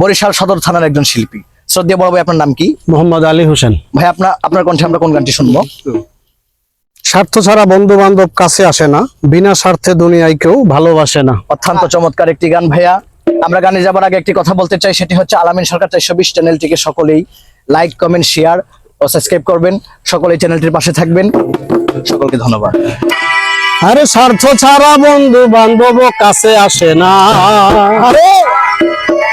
বরিশাল সদর থানার একজন শিল্পী। শ্রদ্ধেয় বড় ভাই আপনার নাম কি? মোহাম্মদ আলী হোসেন। ভাই আপনার আপনার কণ্ঠে আমরা কোন গানটি শুনব? স্বার্থ ছাড়া বন্ধু বান্ধব কাছে আসে না বিনা স্বার্থে দুনিয়ায় কেউ ভালোবাসে না। অত্যন্ত চমৎকার একটি গান ভাইয়া। আমরা গানে যাবার আগে একটি কথা বলতে চাই সেটি হচ্ছে আলামিন সরকার চারশো বিশ চ্যানেলটিকে সকলেই লাইক কমেন্ট শেয়ার ও সাবস্ক্রাইব করবেন। সকলেই চ্যানেলটির পাশে থাকবেন। সকলকে ধন্যবাদ। আরে স্বার্থ ছাড়া বন্ধু বান্ধব কাছে আসে না। আরে!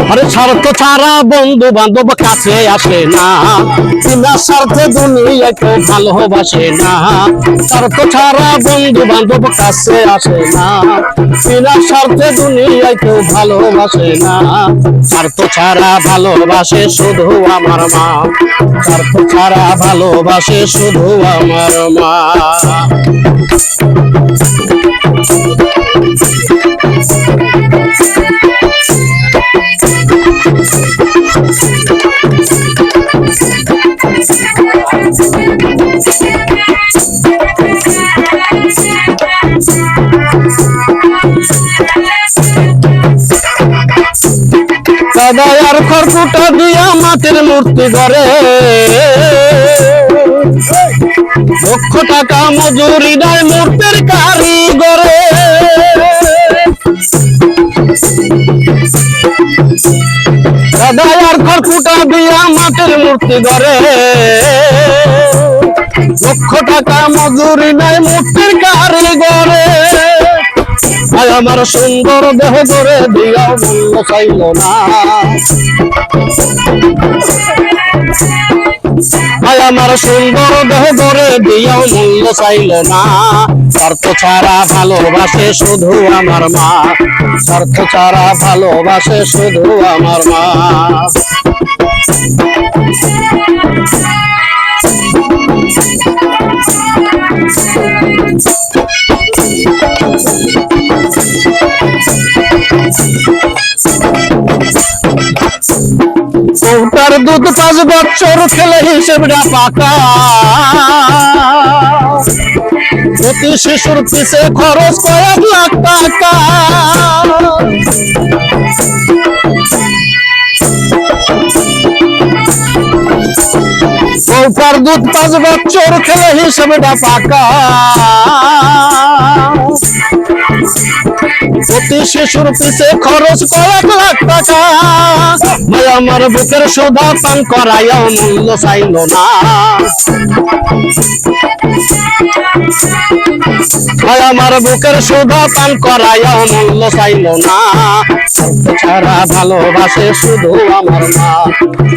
আরে স্বার্থ ছাড়া বন্ধু বান্ধব কাছে আসে না। বিনা স্বার্থে দুনিয়া কেউ ভালোবাসে না। স্বার্থ ছাড়া বন্ধু বান্ধব কাছে আসে না। বিনা স্বার্থে দুনিয়া কেউ ভালোবাসে না। স্বার্থ ছাড়া ভালোবাসে শুধু আমার মা। স্বার্থ ছাড়া ভালোবাসে শুধু আমার মা। কাদায়ার খড়কুটা দিয়া মাটির মূর্তি করে লক্ষ টাকা মজুরি দেয় মূর্তির কারিগরে। কাদায়ার খড়কুটা দিয়া মাটির মূর্তি করে লক্ষ টাকা মজুরি নেয় মূর্তির কারিগরে। আয় আমার সুন্দর দেহ করে দিয়া মূল্য চাইল না। আয় আমার সুন্দর দেহ করে দিয়া মূল্য চাইল না। স্বার্থ ছাড়া ভালোবাসে শুধু আমার মা। স্বার্থ ছাড়া ভালোবাসে শুধু আমার মা। ওটার দুধ পাঁচ বছর খেলে হিসেবটা পাকা। প্রতি শিশুর পিছে খরচ কয়েক লাখ টাকা। ওটার দুধ পাঁচ বছর খেলে হিসেবটা পাকা। প্রতি শিশুর পিছে খরচ কয়েক লাখ টাকা। ভাই, আমার বুকের সুধা পান করাইয়াও মূল্য চাইল না। ভাই, আমার বুকের সুধা পান করাইয়াও মূল্য চাইল না। স্বার্থ ছাড়া ভালোবাসে শুধু আমার মা।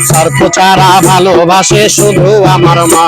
স্বার্থ ছাড়া ভালোবাসে শুধু আমার মা।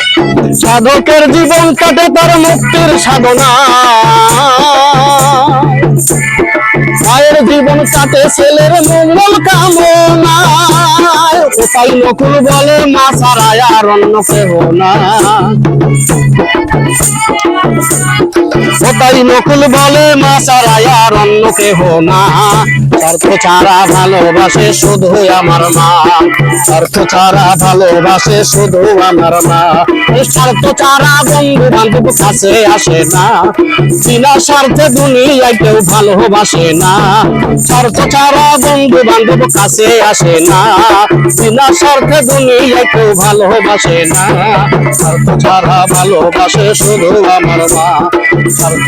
সাধকের জীবন কাটে তার মুক্তির সাধনা। মায়ের জীবন কাটে ছেলের মঙ্গল কামনা। কোথায় নকুল বলে মা সারায় আর অন্য কেহ না। তাই নকুল বলে, মা সারায় আর অন্য কেহ না। স্বার্থ ছাড়া ভালোবাসে শুধু আমার মা। স্বার্থ ছাড়া ভালোবাসে শুধু আমার মা। স্বার্থ ছাড়া বন্ধু বান্ধব কাছে আসে না। বিনা স্বার্থে দুনিয়ায় কেউ ভালোবাসে না। স্বার্থ ছাড়া বন্ধু বান্ধব কাছে আসে না। বিনা স্বার্থে দুনিয়ায় কেউ ভালোবাসে না। স্বার্থ ছাড়া ভালোবাসে শুধু আমার মা। স্বার্থ